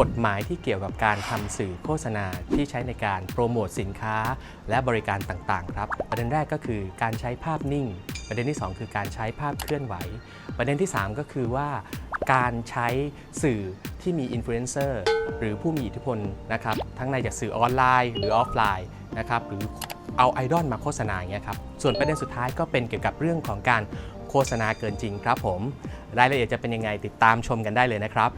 กฎหมายที่เกี่ยวกับการทำสื่อโฆษณาที่ใช้ในการโปรโมทสินค้า และบริการต่างๆ ครับ ประเด็นแรกก็คือการใช้ภาพนิ่ง ประเด็นที่ 2 คือการใช้ภาพเคลื่อนไหว ประเด็นที่ 3 ก็คือว่าการใช้สื่อที่มีอินฟลูเอนเซอร์หรือผู้มีอิทธิพลนะครับทั้งในจากสื่อออนไลน์หรือออฟไลน์นะครับหรือเอาไอดอลมาโฆษณาอย่างเงี้ยครับส่วนประเด็นสุดท้ายก็เป็นเกี่ยวกับเรื่องของการโฆษณาเกินจริงครับผม รายละเอียดจะเป็นยังไงติดตามชมกันได้เลยนะครับ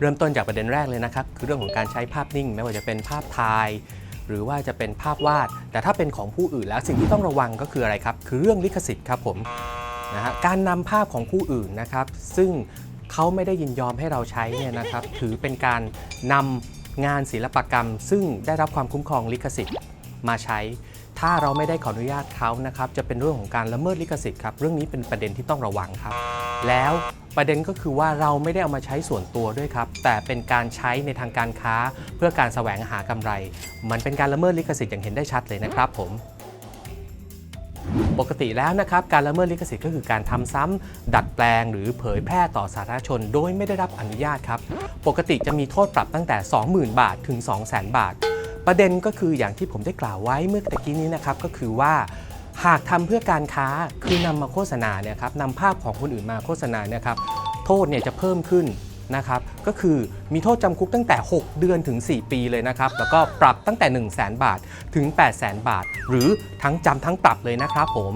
เริ่มต้นจากประเด็นแรกเลยนะครับ คือเรื่องของการใช้ภาพนิ่ง ไม่ว่าจะเป็นภาพถ่าย หรือว่าจะเป็นภาพวาด แต่ถ้าเป็นของผู้อื่นแล้วสิ่งที่ต้องระวังก็คืออะไรครับ คือเรื่องลิขสิทธิ์ครับผมนะฮะการนำภาพของผู้อื่นนะครับ ซึ่งเขาไม่ได้ยินยอมให้เราใช้เนี่ยนะครับ ถือเป็นการนำงานศิลปกรรม ซึ่งได้รับความคุ้มครองลิขสิทธิ์มาใช้ ถ้าเราไม่ได้ขออนุญาตเขานะครับ จะเป็นเรื่องของการละเมิดลิขสิทธิ์ครับ เรื่องนี้เป็นประเด็นที่ต้องระวังครับ แล้ว ประเด็นก็คือว่าเราไม่ได้เอามาใช้ส่วนตัวด้วยครับ แต่เป็นการใช้ในทางการค้าเพื่อการแสวงหากำไร มันเป็นการละเมิดลิขสิทธิ์อย่างเห็นได้ชัดเลยนะครับผมปกติแล้วนะครับการละเมิดลิขสิทธิ์ก็คือการทำซ้ำดัดแปลง หรือเผยแพร่ต่อสาธารณชน โดยไม่ได้รับอนุญาตครับ ปกติจะมีโทษปรับตั้งแต่ 20,000 บาทถึง 200,000 บาท ประเด็นก็คืออย่างที่ผมได้กล่าวไว้เมื่อตะกี้นี้นะครับก็คือว่า หากทำเพื่อการค้าคือนำมาโฆษณาเนี่ยครับนำภาพของคนอื่นมาโฆษณาเนี่ยครับโทษเนี่ยจะเพิ่มขึ้นนะครับก็คือมีโทษจำคุกตั้งแต่ 6 เดือนถึง 4 ปีเลยนะครับ แล้วก็ปรับตั้งแต่ 1 0 0 0 0แบาทถึง 8 0 0 0 0 0บาท หรือทั้งจำทั้งปรับเลยนะครับผม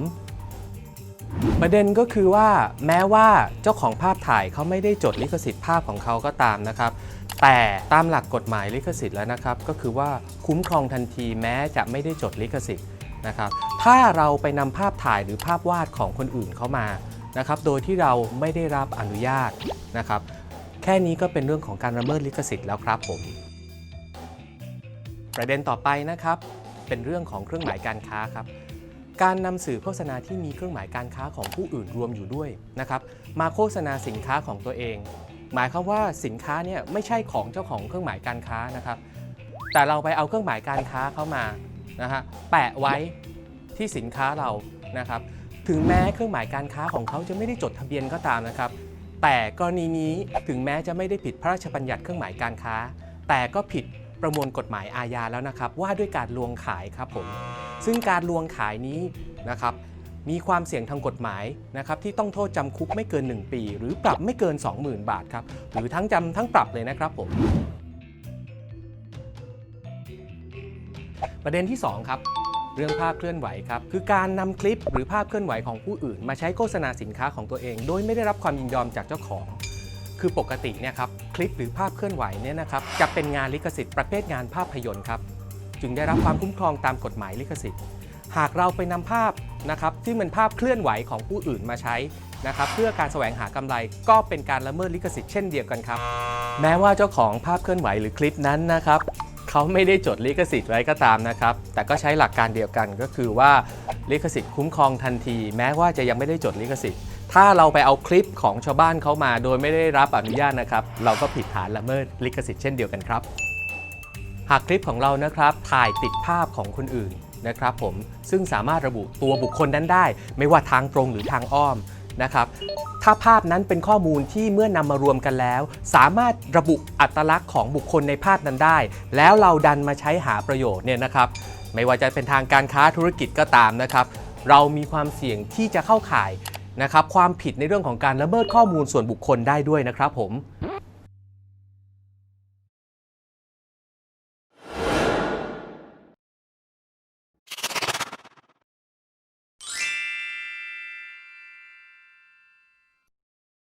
ประเด็นก็คือว่าแม้ว่าเจ้าของภาพถ่ายเขาไม่ได้จดลิขสิทธิ์ภาพของเขาก็ตามนะครับ แต่ตามหลักกฎหมายลิขสิทธิ์แล้วนะครับ ก็คือว่าคุ้มครองทันทีแม้จะไม่ได้จดลิขสิทธิ์ นะครับถ้าเราไปนำภาพถ่ายหรือภาพวาดของคนอื่นเข้ามานะครับโดยที่เราไม่ได้รับอนุญาตนะครับ แค่นี้ก็เป็นเรื่องของการละเมิดลิขสิทธิ์แล้วครับผม ประเด็นต่อไปนะครับ เป็นเรื่องของเครื่องหมายการค้าครับการนำสื่อโฆษณาที่มีเครื่องหมายการค้าของผู้อื่นรวมอยู่ด้วยนะครับมาโฆษณาสินค้าของตัวเอง หมายความว่าสินค้าเนี่ยไม่ใช่ของเจ้าของเครื่องหมายการค้านะครับ แต่เราไปเอาเครื่องหมายการค้าเข้ามา นะฮะแปะไว้ที่สินค้าเรานะครับ ถึงแม้เครื่องหมายการค้าของเขาจะไม่ได้จดทะเบียนก็ตามนะครับ แต่กรณีนี้ถึงแม้จะไม่ได้ผิดพระราชบัญญัติเครื่องหมายการค้า แต่ก็ผิดประมวลกฎหมายอาญาแล้วนะครับ ว่าด้วยการลวงขายครับผม ซึ่งการลวงขายนี้นะครับมีความเสี่ยงทางกฎหมายนะครับที่ต้องโทษจำคุกไม่เกิน 1 ปี หรือปรับไม่เกิน 20,000 บาทครับหรือทั้งจำทั้งปรับเลยนะครับผม ประเด็นที่ 2 ครับ เรื่องภาพเคลื่อนไหวครับ คือการนำคลิปหรือภาพเคลื่อนไหวของผู้อื่น มาใช้โฆษณาสินค้าของตัวเอง โดยไม่ได้รับความยินยอมจากเจ้าของ คือปกติเนี่ยครับคลิปหรือภาพเคลื่อนไหวเนี่ยนะครับจะเป็นงานลิขสิทธิ์ประเภทงานภาพยนตร์ครับจึงได้รับความคุ้มครองตามกฎหมายลิขสิทธิ์ หากเราไปนำภาพนะครับที่เป็นภาพเคลื่อนไหวของผู้อื่นมาใช้นะครับเพื่อการแสวงหากำไรก็เป็นการละเมิดลิขสิทธิ์เช่นเดียวกันครับ แม้ว่าเจ้าของภาพเคลื่อนไหวหรือคลิปนั้นนะครับ เขาไม่ได้จดลิขสิทธิ์ไว้ก็ตามนะครับ แต่ก็ใช้หลักการเดียวกันก็คือว่าลิขสิทธิ์คุ้มครองทันที แม้ว่าจะยังไม่ได้จดลิขสิทธิ์ ถ้าเราไปเอาคลิปของชาวบ้านเขามา โดยไม่ได้รับอนุญาตนะครับ เราก็ผิดฐานละเมิดลิขสิทธิ์เช่นเดียวกันครับ หากคลิปของเรานะครับถ่ายติดภาพของคนอื่นนะครับผมซึ่งสามารถระบุตัวบุคคลนั้นได้ ไม่ว่าทางตรงหรือทางอ้อม นะครับถ้าภาพนั้นเป็นข้อมูลที่เมื่อนำมารวมกันแล้ว สามารถระบุอัตลักษณ์ของบุคคลในภาพนั้นได้ แล้วเราดันมาใช้หาประโยชน์เนี่ยนะครับไม่ว่าจะเป็นทางการค้าธุรกิจก็ตามนะครับเรามีความเสี่ยงที่จะเข้าข่ายนะครับความผิดในเรื่องของการละเมิดข้อมูลส่วนบุคคลได้ด้วยนะครับผม